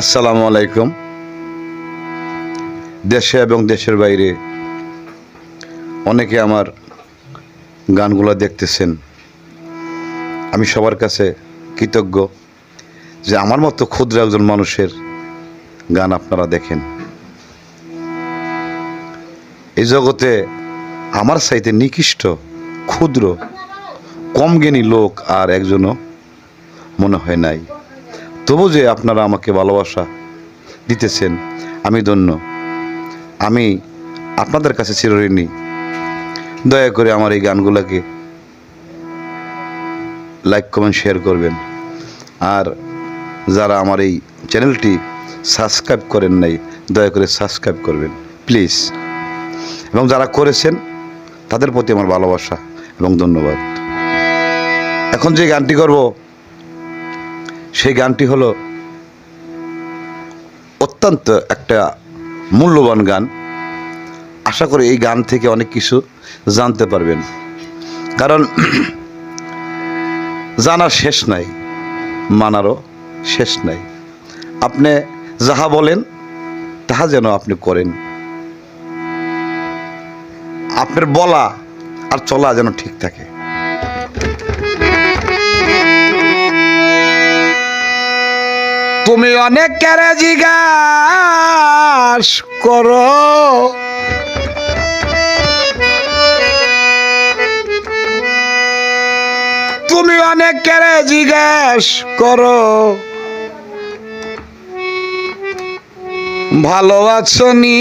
আসসালামু আলাইকুম। দেশে এবং দেশের বাইরে অনেকে আমার গানগুলো দেখতেছেন। আমি সবার কাছে কৃতজ্ঞ যে আমার মতো ক্ষুদ্র একজন মানুষের গান আপনারা দেখেন। এই জগতে আমার সাইতে নিকৃষ্ট, ক্ষুদ্র, কম জ্ঞানী লোক আর একজনও মনে হয় নাই। তবু যে আপনারা আমাকে ভালোবাসা দিতেছেন, আমি ধন্য। আমি আপনাদের কাছে চিরঋণী। দয়া করে আমার এই গানগুলোকে লাইক, কমেন্ট, শেয়ার করবেন। আর যারা আমার এই চ্যানেলটি সাবস্ক্রাইব করেন নাই, দয়া করে সাবস্ক্রাইব করবেন, প্লিজ। এবং যারা করেছেন, তাদের প্রতি আমার ভালোবাসা এবং ধন্যবাদ। এখন যে গানটি করব সেই গানটি হলো অত্যন্ত একটা মূল্যবান গান। আশা করি এই গান থেকে অনেক কিছু জানতে পারবেন। কারণ জানার শেষ নাই, মানারও শেষ নাই। আপনি যাহা বলেন, তাহা যেন আপনি করেন। আপনার বলা আর চলা যেন ঠিক থাকে। তুমি অনেক কেড়ে জিজ্ঞাস করো। তুমি অনেক কেড়ে জিজ্ঞাস করো। ভালো আছো নি।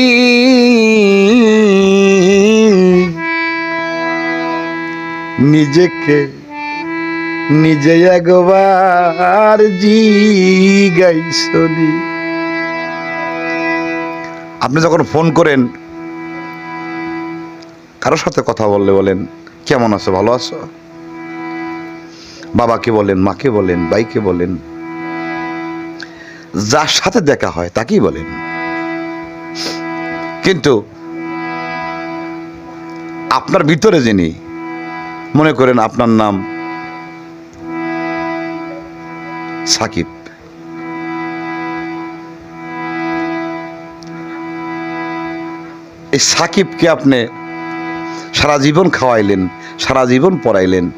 নিজেকে নিজে একবার জিগাইছনি আপনি যখন ফোন করেন, কারোর সাথে কথা বললে বলেন, কেমন আছো? ভালো আছো? বাবাকে বলেন, মাকে বলেন, ভাইকে বলেন, যার সাথে দেখা হয় তাকেই বলেন। কিন্তু আপনার ভিতরে যিনি, মনে করেন আপনার নাম সাকিব। এই সাকিবকে আপনি সারা জীবন খাওয়াইলেন, সারা জীবন পড়াইলেন।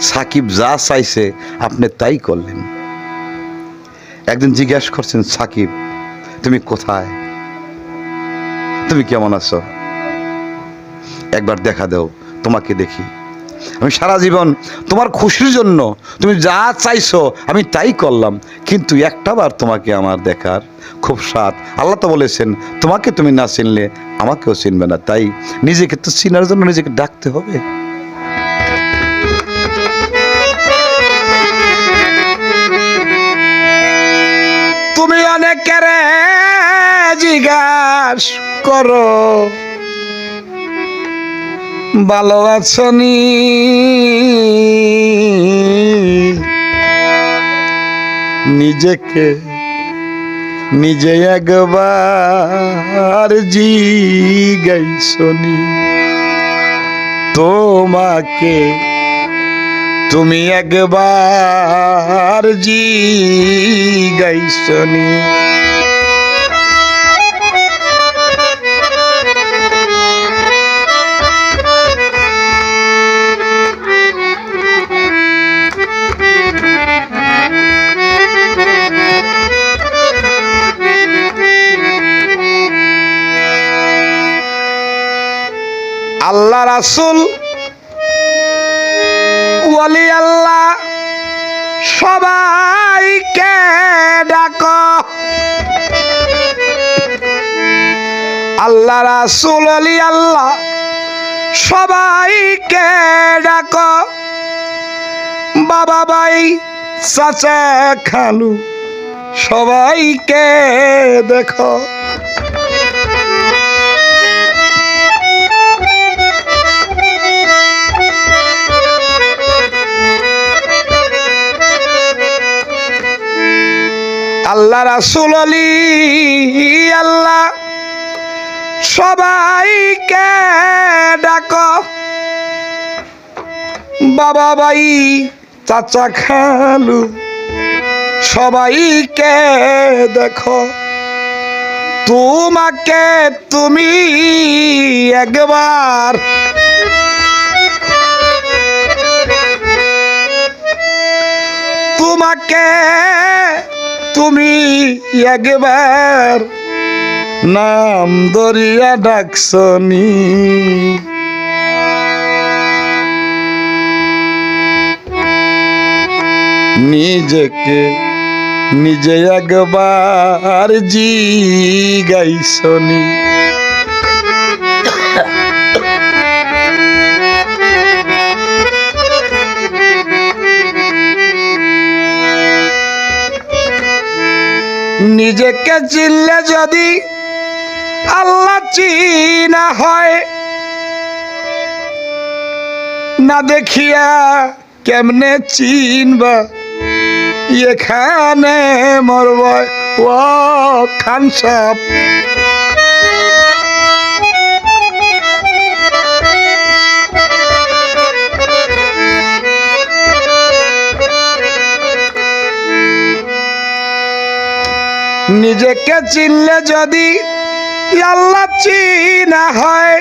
সাকিব যা চাইছে আপনি তাই করলেন। একদিন জিজ্ঞেস করছেন, সাকিব, তুমি কোথায়? তুমি কেমন আছো? একবার দেখা দাও, তোমাকে দেখি। আমি সারা জীবন তোমার খুশির জন্য তুমি যা চাইছো, আমি তাই করলাম। কিন্তু একটাবার তোমাকে আমার দেখার খুব স্বাদ। আল্লাহ তো বলেছেন, তোমাকে তুমি না চিনলে আমাকেও চিনবে না। তাই নিজেকে তো চিনার জন্য নিজেকে ডাকতে হবে। তুমি অনেক জিজ্ঞাস করো ভালো আছো নি। নিজেকে নিজে একবার জি গাইছনি তোমাকে তুমি একবার জিগাইছনি আল্লাহ রাসুল, ওয়ালি আল্লাহ, সবাইকে ডাক। আল্লাহ রাসুল আলি আল্লাহ, সবাইকে ডাক। বাবা ভাই, চাচা, খালু, সবাইকে দেখো। আল্লাহ রাসুল আলী, আল্লাহ সবাইকে ডাক। বাবা ভাই, চাচা খালু, সবাইকে দেখো। তোমাকে তুমি একবার তোমাকে তুমি একবার নাম দরিয়া ডাকসনি। নিজেকে নিজে একবার জি গাইছনি নিজেকে চিনলে যদি আল্লাহ চিনা হয় না দেখিয়া কেমনে চিনবা? এখানে মরব ও খান নিজেকে চিনলে যদি আল্লাহ চিনা হয়,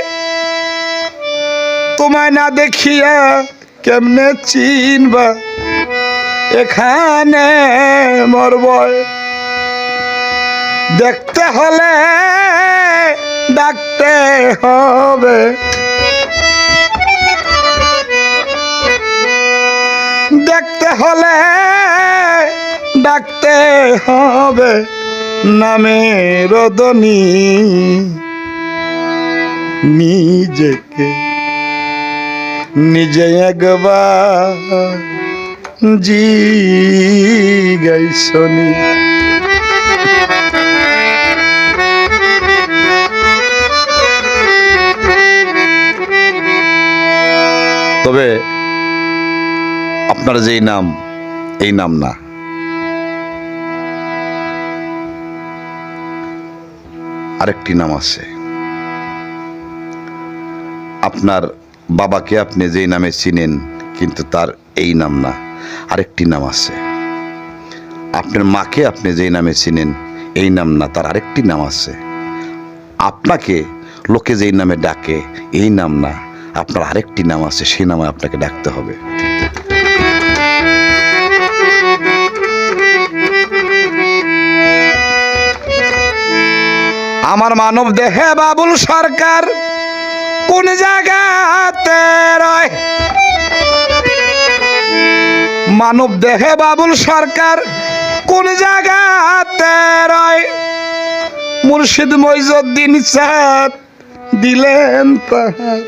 তোমায় না দেখিয়া কেমনে চিনবা? এখানে মরব। দেখতে হলে ডাকতে হবে। দেখতে হলে ডাকতে হবে। নামে রদনী। নিজেকে নিজে একবার জি গাইছনি তবে আপনার যেই নাম এই নাম না। আরেকটি নাম আছে। আপনার বাবাকে আপনি যেই নামে চিনেন, কিন্তু তার এই নাম না, আরেকটি নাম আছে। আপনার মাকে আপনি যেই নামে চিনেন, এই নাম না, তার আরেকটি নাম আছে। আপনাকে লোকে যেই নামে ডাকে, এই নাম না, আপনার আরেকটি নাম আছে, সেই নামে আপনাকে ডাকতে হবে। আমার মানব দেহে বাবুল সরকার কোন জায়গাতে রয়? মানব দেহে বাবুল সরকার কোন জায়গাতে রয়? মুর্শিদ মইজুদ্দিন চাঁদ দিলেন তাহার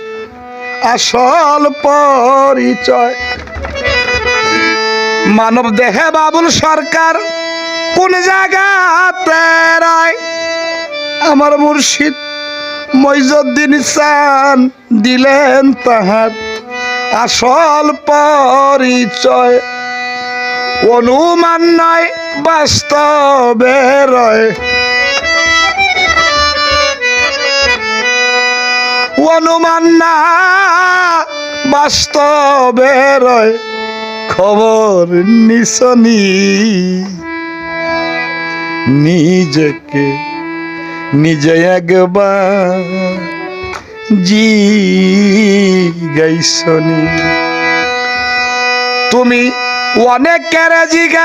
আসল পরিচয়। মানব দেহে বাবুল সরকার কোন জায়গাতে রয়? আমার মুর্শিদ মইজুদ্দিন চান দিলেন তাহার আসল পরিচয়। অনুমান নয় বাস্তবে রয়। অনুমান না, বাস্তবে রয়। খবর নিশনি নিজেকে নিজে একবার জি গাইছনি তুমি অনেকের জিজ্ঞাস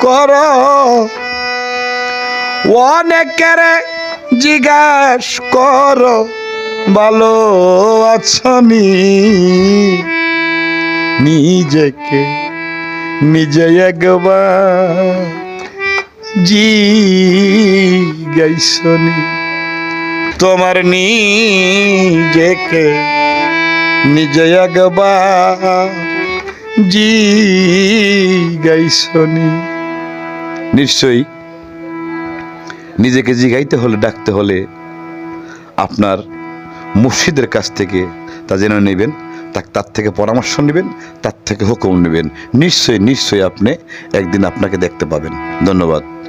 করো, অনেকের জিজ্ঞাস কর, ভালো আছনি? নিজেকে নিজে একবার জি গাইছনি তোমার নিজেকে নিজে একবার জি নিশ্চয়ই নিজেকে জিগাইতে হলে, ডাকতে হলে আপনার মুর্শিদের কাছ থেকে তা জেনে নেবেন তার থেকে পরামর্শ নেবেন, তার থেকে হুকুম নেবেন। নিশ্চয়ই নিশ্চয়ই আপনি একদিন আপনাকে দেখতে পাবেন। ধন্যবাদ।